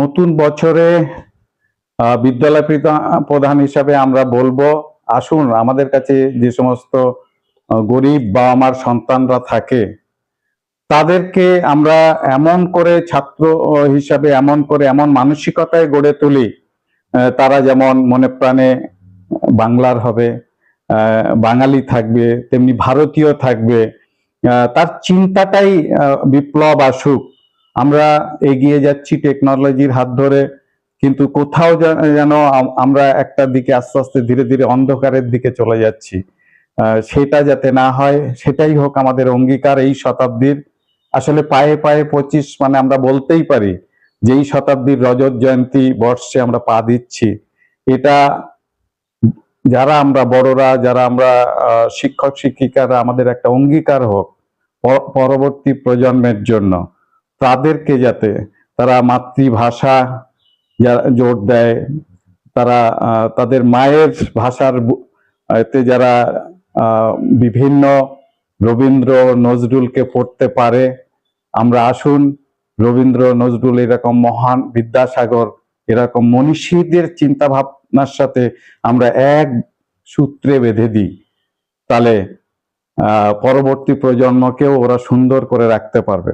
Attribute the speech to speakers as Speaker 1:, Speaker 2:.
Speaker 1: নতুন বছরে বিদ্যালয় প্রধান হিসাবে আমরা বলব, আসুন আমাদের কাছে যে সমস্ত গরিব বাবা মার সন্তানরা থাকে, তাদেরকে আমরা এমন করে ছাত্র হিসাবে, এমন করে, এমন মানসিকতায় গড়ে তুলি তারা যেমন মনে প্রাণে বাংলার হবে বাঙালি থাকবে, তেমনি ভারতীয় থাকবে তার চিন্তাটাই বিপ্লব আসুক। আমরা এগিয়ে যাচ্ছি টেকনোলজির হাত ধরে, কিন্তু কোথাও যেন- আমরা একটা দিকে আস্তে আস্তে ধীরে ধীরে অন্ধকারের দিকে চলে যাচ্ছি। সেটা যাতে না হয়, সেটাই হোক আমাদের অঙ্গীকার এই শতাব্দীর। আসলে পায়ে পায়ে পঁচিশ মানে আমরা বলতেই পারি যে এই শতাব্দীর রজত জয়ন্তী বর্ষে আমরা পা দিচ্ছি। এটা যারা আমরা বড়রা, যারা আমরা শিক্ষক শিক্ষিকারা আমাদের একটা অঙ্গীকার হোক পরবর্তী প্রজন্মের জন্য। তাদেরকে যাতে তারা মাতৃভাষা জোর দেয়, তারা তাদের মায়ের ভাষার এতে যারা বিভিন্ন রবীন্দ্র নজরুলকে পড়তে পারে, আমরা আসুন রবীন্দ্র নজরুল এরকম মহান বিদ্যাসাগর, এরকম মনীষীদের চিন্তা ভাবনার সাথে আমরা এক সূত্রে বেঁধে দিই। তাহলে পরবর্তী প্রজন্মকেও ওরা সুন্দর করে রাখতে পারবে।